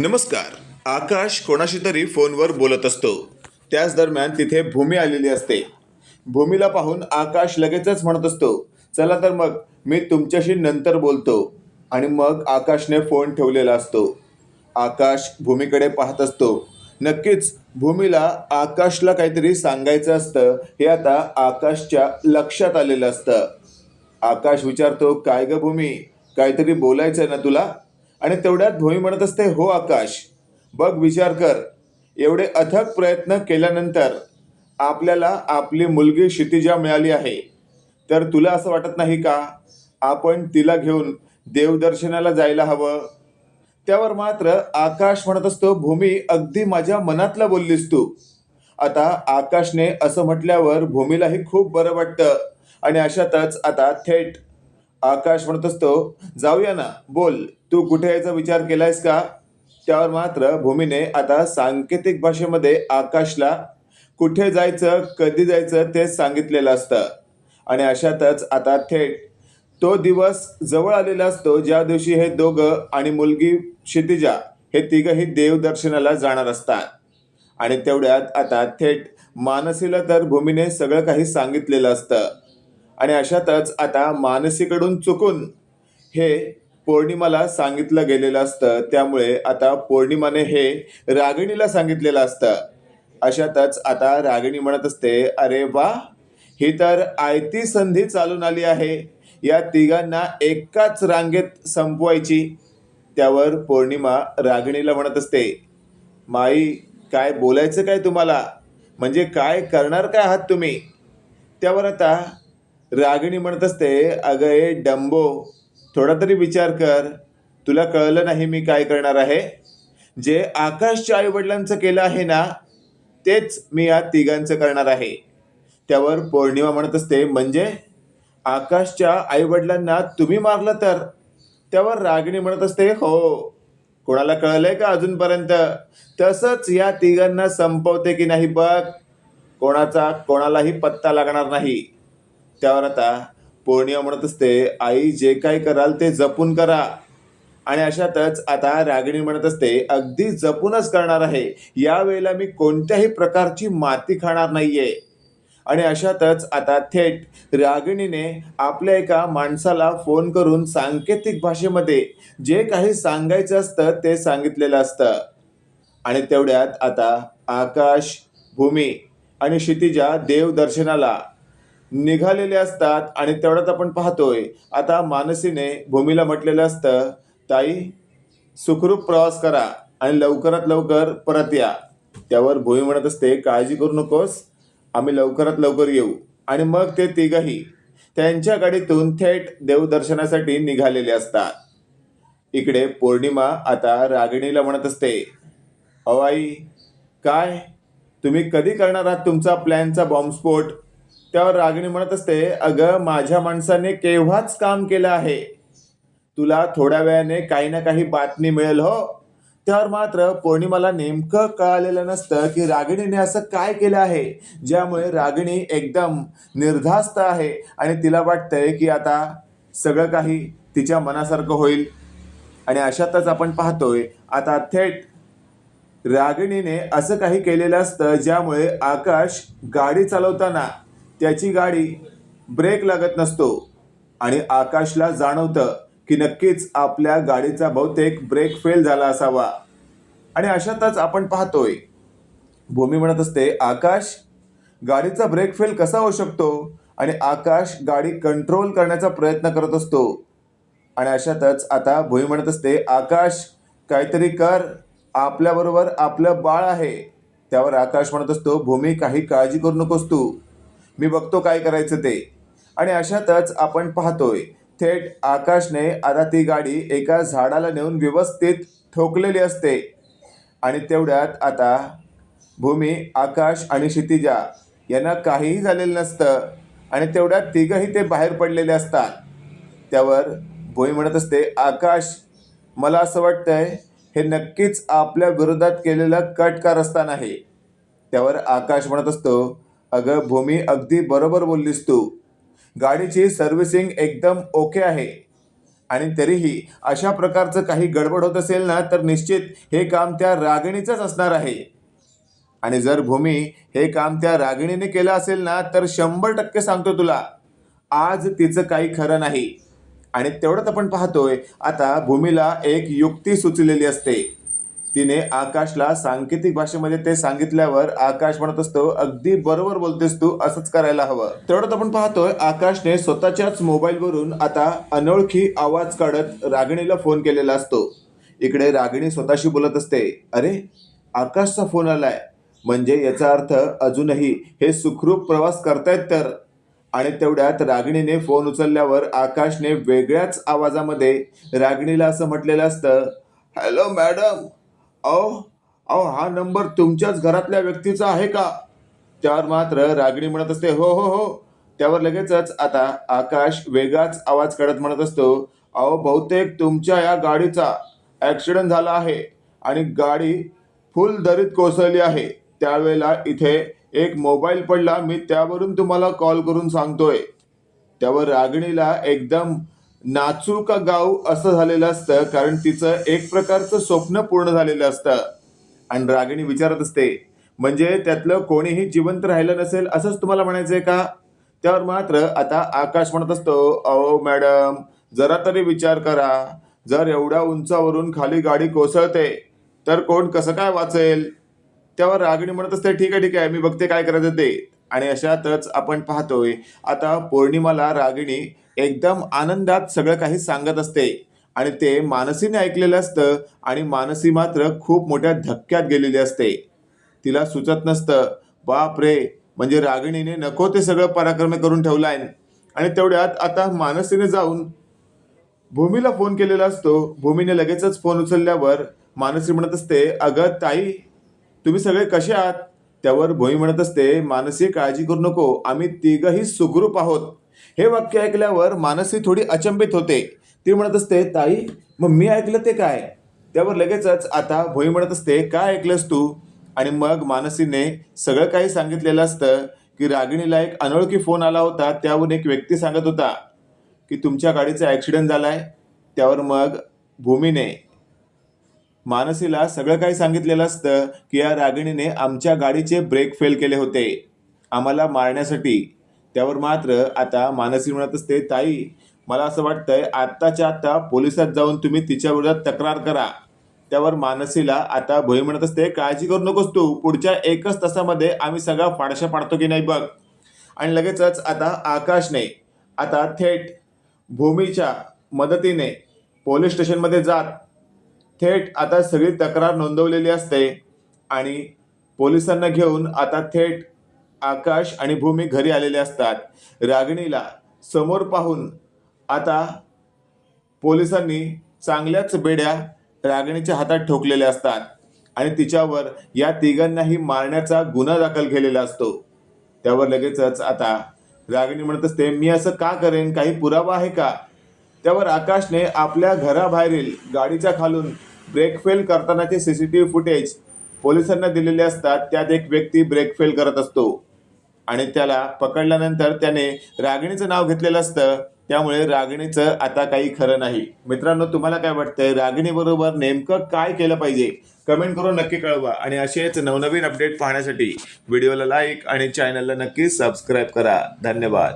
नमस्कार. आकाश कोणाशी तरी फोनवर बोलत असतो. त्याच दरम्यान तिथे भूमी आलेली असते. भूमीला पाहून आकाश लगेचच म्हणत असतो चला तर मग मी तुमच्याशी नंतर बोलतो. आणि मग आकाशने फोन ठेवलेला असतो. आकाश भूमीकडे पाहत असतो. नक्कीच भूमीला आकाशला काहीतरी सांगायचं असतं हे आता आकाशच्या लक्षात आलेलं असतं. आकाश विचारतो काय ग भूमी? काहीतरी बोलायचं ना तुला? आणि तेवढ्यात भूमी म्हणत असते हो आकाश बघ विचार कर. एवढे अथक प्रयत्न केल्यानंतर आपल्याला आपली मुलगी क्षितिजा मिळाली आहे. तर तुला असं वाटत नाही का? आपण तिला घेऊन देवदर्शनाला जायला हवं. त्यावर मात्र आकाश म्हणत असतो भूमी अगदी माझ्या मनातला बोललीस तू. आता आकाशने असं म्हटल्यावर भूमीलाही खूप बरं वाटतं. आणि अशातच आता थेट आकाश म्हणत असतो जाऊया ना बोल तू कुठे यायचा विचार केलायस का? त्यावर मात्र भूमीने आता सांकेतिक भाषेमध्ये आकाशला कुठे जायचं कधी जायचं ते सांगितलेलं असतं. आणि अशातच आता थेट तो दिवस जवळ आलेला असतो ज्या दिवशी हे दोघं आणि मुलगी क्षितिजा हे तिघंही देवदर्शनाला जाणार असतात. आणि तेवढ्यात आता थेट मानसीला तर भूमीने सगळं काही सांगितलेलं असतं. आणि अशातच आता मानसीकडून चुकून हे पौर्णिमाला सांगितलं गेलेलं असतं. त्यामुळे आता पौर्णिमाने हे रागिणीला सांगितलेलं असतं. अशातच आता रागिणी म्हणत असते अरे वा ही तर आयती संधी चालून आली आहे. या तिघांना एकाच रांगेत संपवायची. त्यावर पौर्णिमा रागिणीला म्हणत असते माई काय बोलायचं काय तुम्हाला? म्हणजे काय करणार काय आहात तुम्ही? त्यावर आता रागिणी म्हणत असते अगं ए डंबो थोडा तरी विचार कर. तुला कळलं नाही मी काय करणार आहे? जे आकाशच्या आईवडिलांचं केलं आहे ना तेच मी या तिघांचं करणार आहे. त्यावर पौर्णिमा म्हणत असते म्हणजे? आकाशच्या आईवडिलांना तुम्ही मारलं तर? त्यावर रागिणी म्हणत असते हो. कोणाला कळलंय का अजूनपर्यंत? तसंच या तिघांना संपवते की नाही बघ. कोणाचा कोणालाही पत्ता लागणार नाही. त्यावर आता पौर्णिमा म्हणत असते आई जे काय कराल ते जपून करा. आणि अशातच आता रागिणी म्हणत असते अगदी जपूनच करणार आहे. यावेळेला मी कोणत्याही प्रकारची माती खाणार नाहीये. आणि अशातच आता थेट रागिणीने आपल्या एका माणसाला फोन करून सांकेतिक भाषेमध्ये जे काही सांगायचं असतं ते सांगितलेलं असतं. आणि तेवढ्यात आता आकाश भूमी आणि क्षितिजा देवदर्शनाला निघालेले असतात आणि तेवढ्यात आपण पाहतोय. आता मानसीने भूमीला म्हटलेलं असतं ताई सुखरूप प्रवास करा आणि लवकरात लवकर परत या. त्यावर भूमी म्हणत असते काळजी करू नकोस आम्ही लवकरात लवकर येऊ. आणि मग ते तिघही त्यांच्या गाडीतून थेट देवदर्शनासाठी निघालेले असतात. इकडे पौर्णिमा आता रागिणीला म्हणत असते अवाई काय? तुम्ही कधी करणार आहात तुमचा प्लॅनचा बॉम्बस्फोट? त्यावर रागिणी म्हणत असते अगं माझ्या माणसाने केव्हाच काम केलं आहे? तुला थोड्या वेळाने काही ना काही बातमी मिळेल हो? त्यावर मात्र पौर्णिमाला नेमकं कळालेलं नसतं की रागिणीने असं काय केलं आहे ज्यामुळे रागिणी एकदम निर्धास्त आहे आणि तिला वाटतंय की आता सगळं काही तिच्या मनासारखं होईल. आणि अशातच आपण पाहतोय आता थेट रागिणीने असं काही केलेलं असतं ज्यामुळे आकाश गाडी चालवताना त्याची गाडी ब्रेक लागत नसतो आणि आकाशला जाणवतं की नक्कीच आपल्या गाडीचा बहुतेक ब्रेक फेल झाला असावा. आणि अशातच आपण पाहतोय भूमी म्हणत असते आकाश गाडीचा ब्रेक फेल कसा होऊ शकतो? आणि आकाश गाडी कंट्रोल करण्याचा प्रयत्न करत असतो. आणि अशातच आता भूमी म्हणत असते आकाश काहीतरी कर आपल्याबरोबर आपलं बाळ आहे. त्यावर आकाश म्हणत असतो भूमी काही काळजी करू नकोस तू. मी बघतो काय करायचं ते. आणि अशातच आपण पाहतोय थेट आकाशने आता ती गाडी एका झाडाला नेऊन व्यवस्थित ठोकलेली असते. आणि तेवढ्यात आता भूमी आकाश आणि क्षितिजा यांना काहीही झालेलं नसतं. आणि तेवढ्यात तिघंही ते बाहेर पडलेले असतात. त्यावर भूमी म्हणत असते आकाश मला असं वाटतंय हे नक्कीच आपल्या विरोधात केलेलं कट कारस्थान आहे. त्यावर आकाश म्हणत असतो अगं भूमी अगदी बरोबर बोललीस तू. गाडीची सर्व्हिसिंग एकदम ओके आहे. आणि तरीही अशा प्रकारचं काही गडबड होत असेल ना तर निश्चित हे काम त्या रागिणीचंच असणार आहे. आणि जर भूमी हे काम त्या रागिणीने केलं असेल ना तर शंभर टक्के सांगतो तुला आज तिचं काही खरं नाही. आणि तेवढंच आपण पाहतोय आता भूमीला एक युक्ती सुचलेली असते. तिने आकाशला सांकेतिक भाषेमध्ये ते सांगितल्यावर आकाश म्हणत असतो अगदी बरोबर बोलतेस तू असंच करायला हवं. तेवढंच आपण पाहतोय आकाशने स्वतःच्याच मोबाईलवरून आता अनोळखी आवाज काढत रागिणीला फोन केलेला असतो. इकडे रागिणी स्वतःशी बोलत असते अरे आकाशचा फोन आलाय. म्हणजे याचा अर्थ अजूनही हे सुखरूप प्रवास करतायत तर. आणि तेवढ्यात रागिणीने फोन उचलल्यावर आकाशने वेगळ्याच आवाजामध्ये रागिणीला असं म्हटलेलं असतं हॅलो मॅडम अहो अहो हा नंबर तुमच्याच घरातल्या व्यक्तीचा आहे का? त्यावर मात्र रागिणी म्हणत असते हो हो हो. त्यावर लगेचच आता आकाश वेगळाच आवाज काढत म्हणत असतो अहो बहुतेक तुमच्या या गाडीचा ॲक्सिडेंट झाला आहे आणि गाडी फुल दरीत कोसळली आहे. त्यावेळेला इथे एक मोबाईल पडला मी त्यावरून तुम्हाला कॉल करून सांगतोय. त्यावर रागिणीला एकदम नाचू का गाऊ असं झालेलं असतं कारण तिचं एक प्रकारचं स्वप्न पूर्ण झालेलं असतं. आणि रागिणी विचारत असते म्हणजे त्यातलं कोणीही जिवंत राहिलं नसेल असंच तुम्हाला म्हणायचंय का? त्यावर मात्र आता आकाश म्हणत असतो अहो मॅडम जरा तरी विचार करा. जर एवढ्या उंचावरून खाली गाडी कोसळते तर कोण कसं काय वाचेल? त्यावर रागिणी म्हणत असते ठीक आहे ठीक आहे मी बघते काय करायचं ते. आणि अशातच आपण पाहतोय आता पौर्णिमाला रागिणी एकदम आनंदात सगळं काही सांगत असते. आणि ते मानसीने ऐकलेलं असतं आणि मानसी मात्र खूप मोठ्या धक्क्यात गेलेली असते. तिला सुचत नसतं बाप रे म्हणजे रागिणीने नको ते सगळं पराक्रम करून ठेवलाय. आणि तेवढ्यात आता मानसीने जाऊन भूमीला फोन केलेला असतो. भूमीने लगेचच फोन उचलल्यावर मानसी म्हणत असते अगं ताई तुम्ही सगळे कसे आहात? त्यावर भूमी म्हणत असते मानसी काळजी करू नको. आम्ही तिघही सुखरूप आहोत. हे वाक्य ऐकल्यावर मानसी थोडी अचंबित होते. ती म्हणत असते ताई मग मी ऐकलं ते काय? त्यावर लगेचच आता भोई म्हणत असते काय ऐकलंस तू? आणि मग मानसीने सगळं काही सांगितलेलं असतं की रागिणीला एक अनोळखी फोन आला होता त्यावरून एक व्यक्ती सांगत होता की तुमच्या गाडीचा ॲक्सिडेंट झालाय. त्यावर मग भूमीने मानसीला सगळं काही सांगितलेलं असतं की या रागिणीने आमच्या गाडीचे ब्रेक फेल केले होते. आम्हाला मारण्यासाठी त्यावर मात्र आता मानसी म्हणत असते ताई मला असं वाटतंय आत्ताच्या आत्ता पोलिसात जाऊन तुम्ही तिच्या विरोधात तक्रार करा. त्यावर मानसीला आता भोई म्हणत असते काळजी करू नकोस तू. पुढच्या एकच तासामध्ये आम्ही सगळा फाडशा पाडतो की नाही बघ. आणि लगेचच आता आकाशने आता थेट भूमीच्या मदतीने पोलीस स्टेशनमध्ये जात थेट आता सगळी तक्रार नोंदवलेली असते. आणि पोलिसांना घेऊन आता थेट आकाश आणि भूमी घरी आलेले असतात. रागिणीला समोर पाहून आता पोलिसांनी चांगल्याच बेड्या रागिणीच्या हातात ठोकलेल्या असतात आणि तिच्यावर या तिघांनाही मारण्याचा गुन्हा दाखल केलेला असतो. त्यावर लगेचच आता रागिणी म्हणत असते मी असं का करेन? काही पुरावा आहे का? त्यावर आकाशने आपल्या घराबाहेरील गाडीच्या खालून ब्रेक फेल करतानाचे C C T V footage पोलिसांना दिलेले असतात. त्यात एक व्यक्ती ब्रेक फेल करत असतो. आणि त्याला पकडल्यानंतर त्याने रागिणीचं नाव घेतलेलं असतं. त्यामुळे रागिणीचं आता काही खरं नाही. मित्रांनो तुम्हाला काय वाटतंय? रागिणी बरोबर नेमकं काय केलं पाहिजे? कमेंट करून नक्की कळवा. आणि असेच नवनवीन अपडेट पाहण्यासाठी व्हिडिओला लाईक आणि चॅनलला नक्की सबस्क्राईब करा. धन्यवाद.